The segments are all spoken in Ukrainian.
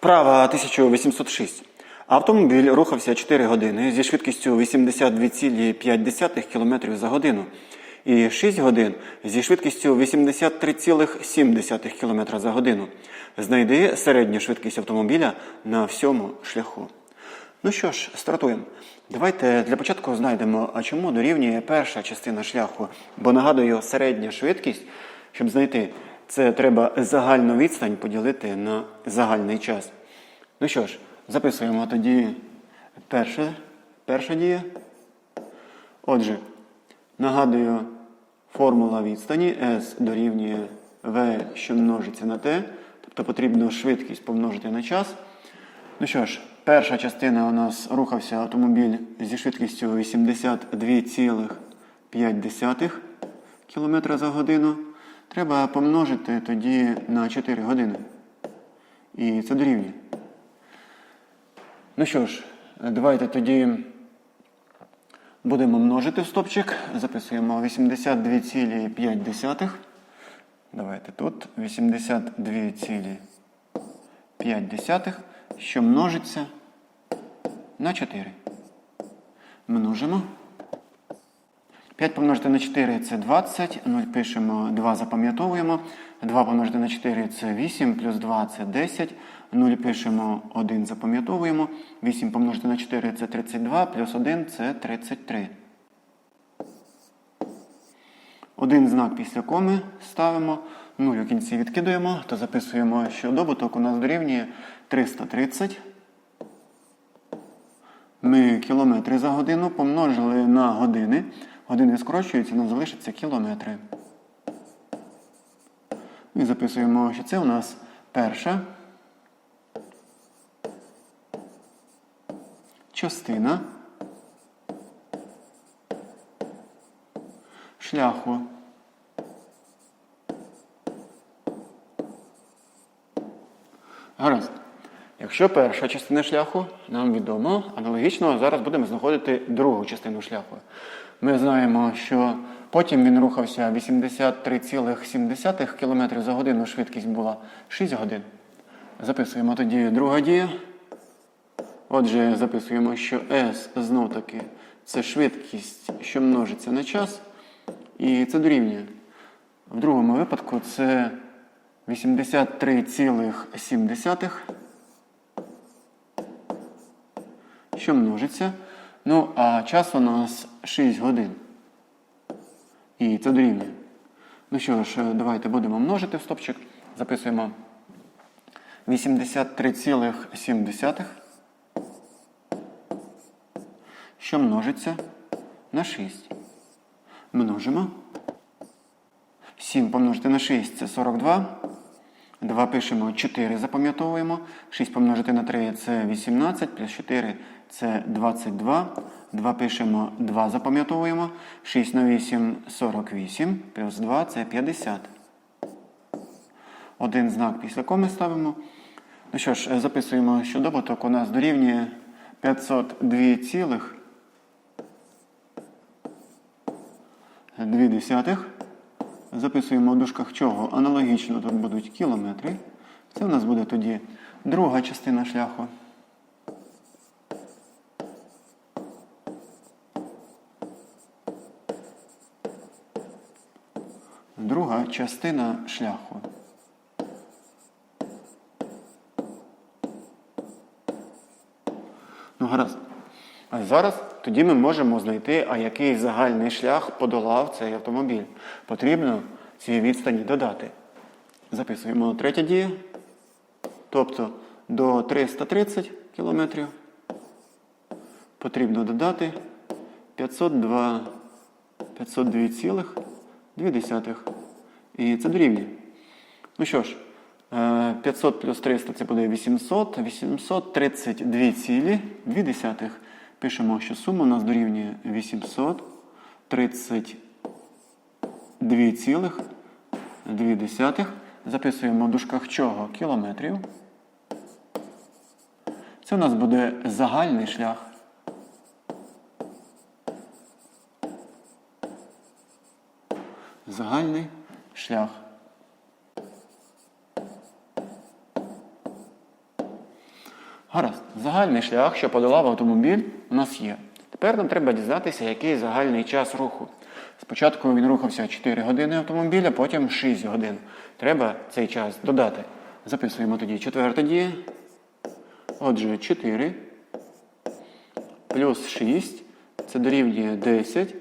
Вправа 1806. Автомобіль рухався 4 години зі швидкістю 82,5 км за годину і 6 годин зі швидкістю 83,7 км за годину. Знайди середню швидкість автомобіля на всьому шляху. Ну що ж, стартуємо. Давайте для початку знайдемо, а чому дорівнює перша частина шляху. Бо нагадую, середня швидкість, щоб знайти, це треба загальну відстань поділити на загальний час. Ну що ж, записуємо тоді перше, перша дія. Отже, нагадую, формула відстані S дорівнює V, що множиться на T. Тобто потрібно швидкість помножити на час. Ну що ж, перша частина у нас рухався автомобіль зі швидкістю 82,5 км за годину. Треба помножити тоді на 4 години. І це дорівнює. Ну що ж, давайте тоді будемо множити в стопчик. Записуємо 82,5. Давайте тут 82,5, що множиться на 4. Множимо. 5 помножити на 4 це 20. 0 пишемо, 2 запам'ятовуємо. 2 помножити на 4 це 8, плюс 2 це 10. 0 пишемо, 1 запам'ятовуємо. 8 помножити на 4 це 32, плюс 1 це 33. Один знак після коми ставимо, 0 у кінці відкидуємо, то записуємо, що добуток у нас дорівнює 330. Ми кілометри за годину помножили на години. Години скорочуються, нам залишаться кілометри. І записуємо, що це у нас перша частина шляху. Гаразд. Якщо перша частина шляху нам відомо, аналогічно зараз будемо знаходити другу частину шляху. Ми знаємо, що потім він рухався 83,7 км за годину, швидкість була 6 годин. Записуємо тоді друга дія. Отже, записуємо, що S знов таки це швидкість, що множиться на час. І це дорівнює. В другому випадку це 83,7, що множиться. Ну, а час у нас 6 годин. І це дорівнює. Ну що ж, давайте будемо множити в стопчик. Записуємо 83,7, що множиться на 6. Множимо. 7 помножити на 6 це 42. 2 пишемо 4, запам'ятовуємо. 6 помножити на 3 це 18, плюс 4 це 22. 2 пишемо 2, запам'ятовуємо. 6 на 8 48, плюс 2 це 50. Один знак після коми ставимо. Ну що ж, записуємо, що добуток у нас дорівнює 502 цілих 2 десятих. Записуємо в дужках чого? Аналогічно тут будуть кілометри. Це у нас буде тоді друга частина шляху. Друга частина шляху. Ну, гаразд. А зараз тоді ми можемо знайти, а який загальний шлях подолав цей автомобіль. Потрібно ці відстані додати. Записуємо третя дія. Тобто до 330 км потрібно додати 502 502,2. І це дорівнює. Ну що ж, 500 плюс 300 це буде 800. 832,2. Пишемо, що сума у нас дорівнює 832,2. Записуємо в дужках чого? Кілометрів. Це у нас буде загальний шлях. Загальний шлях. Гаразд. Загальний шлях, що подолав автомобіль, у нас є. Тепер нам треба дізнатися, який загальний час руху. Спочатку він рухався 4 години автомобіля, потім 6 годин. Треба цей час додати. Записуємо тоді четверта дія. Отже, 4 плюс 6. Це дорівнює 10.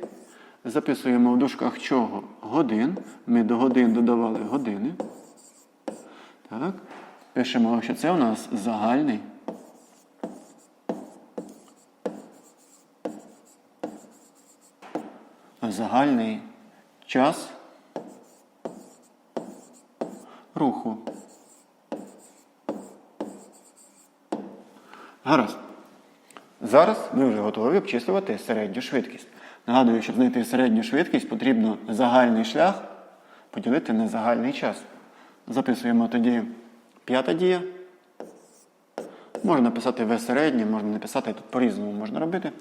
Записуємо в дужках чого? Годин. Ми до годин додавали години. Так. Пишемо, що це у нас загальний. Загальний час руху. Гаразд. Зараз ми вже готові обчислювати середню швидкість. Нагадую, щоб знайти середню швидкість, потрібно загальний шлях поділити на загальний час. Записуємо тоді п'ята дія. Можна написати В середнє, можна написати тут по-різному можна робити.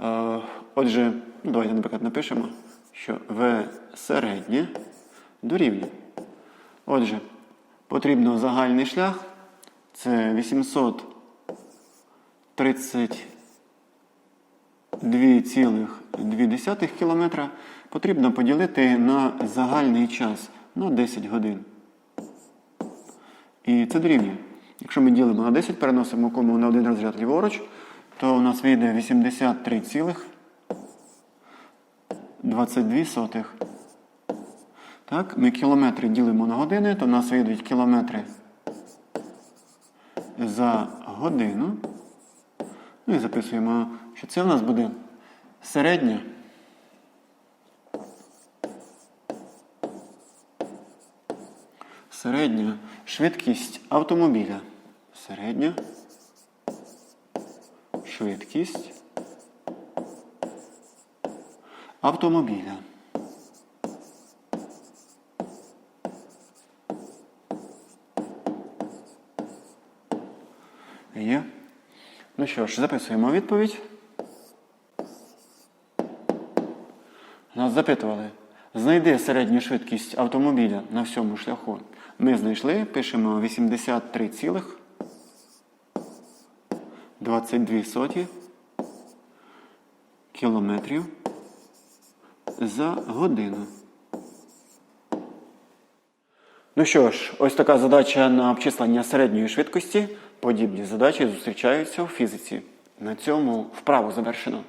Е, Отже, ну, давайте, наприклад, напишемо, що В середнє дорівнює. Отже, потрібно загальний шлях. Це 832,2 км. Потрібно поділити на загальний час на 10 годин. І це дорівнює. Якщо ми ділимо на 10, переносимо кому на один розряд ліворуч, то у нас вийде 83,22. Так, ми кілометри ділимо на години, то у нас вийдуть кілометри за годину. Ну і записуємо, що це у нас буде середня. Середня швидкість автомобіля. Середня швидкість автомобіля. Є. Ну що ж, записуємо відповідь. Нас запитували. Знайди середню швидкість автомобіля на всьому шляху. Ми знайшли, пишемо 83,22 соті кілометрів за годину. Ну що ж, ось така задача на обчислення середньої швидкості. Подібні задачі зустрічаються у фізиці. На цьому вправу завершено.